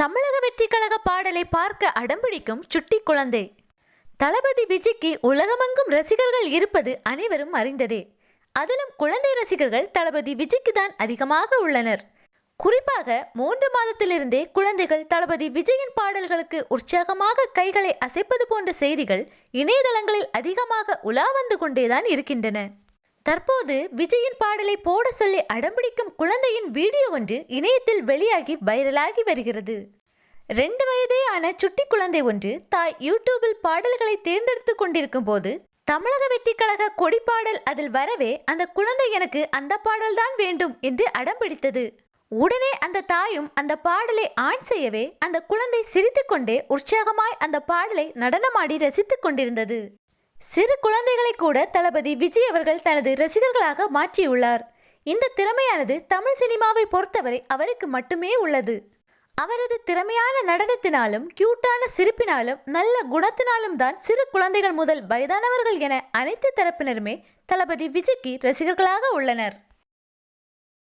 தமிழக வெற்றி கழக பாடலை பார்க்க அடம்பிடிக்கும் சுட்டி குழந்தை. தளபதி விஜய்க்கு உலகமெங்கும் ரசிகர்கள் இருப்பது அனைவரும் அறிந்ததே. அதிலும் குழந்தை ரசிகர்கள் தளபதி விஜய்க்கு தான் அதிகமாக உள்ளனர். குறிப்பாக மூன்று மாதத்திலிருந்தே குழந்தைகள் தளபதி விஜயின் பாடல்களுக்கு உற்சாகமாக கைகளை அசைப்பது போன்ற செய்திகள் இணையதளங்களில் அதிகமாக உலா வந்து கொண்டேதான் இருக்கின்றன. தற்போது விஜயின் பாடலை போட சொல்லி அடம்பிடிக்கும் குழந்தையின் வீடியோ ஒன்று இணையத்தில் வெளியாகி வைரலாகி வருகிறது. ரெண்டு வயதே ஆன சுட்டி குழந்தை ஒன்று தாய் யூடியூபில் பாடல்களை தேர்ந்தெடுத்து கொண்டிருக்கும் போது தமிழக வெற்றி கழக கொடி பாடல் அதில் வரவே அந்த குழந்தை எனக்கு அந்த பாடல்தான் வேண்டும் என்று அடம்பிடித்தது உடனே அந்த தாயும் அந்த பாடலை ஆன் செய்யவே அந்த குழந்தை சிரித்துக்கொண்டே உற்சாகமாய் அந்த பாடலை நடனமாடி ரசித்துக் கொண்டிருந்தது. சிறு குழந்தைகளை கூட தளபதி விஜய் அவர்கள் தனது ரசிகர்களாக மாற்றியுள்ளார். இந்த திறமையானது தமிழ் சினிமாவை பொறுத்தவரை அவருக்கு மட்டுமே உள்ளது. அவரது திறமையான நடனத்தினாலும் கியூட்டான சிரிப்பினாலும் நல்ல குணத்தினாலும் தான் சிறு குழந்தைகள் முதல் வயதானவர்கள் என அனைத்து தரப்பினருமே தளபதி விஜய்க்கு ரசிகர்களாக உள்ளனர்.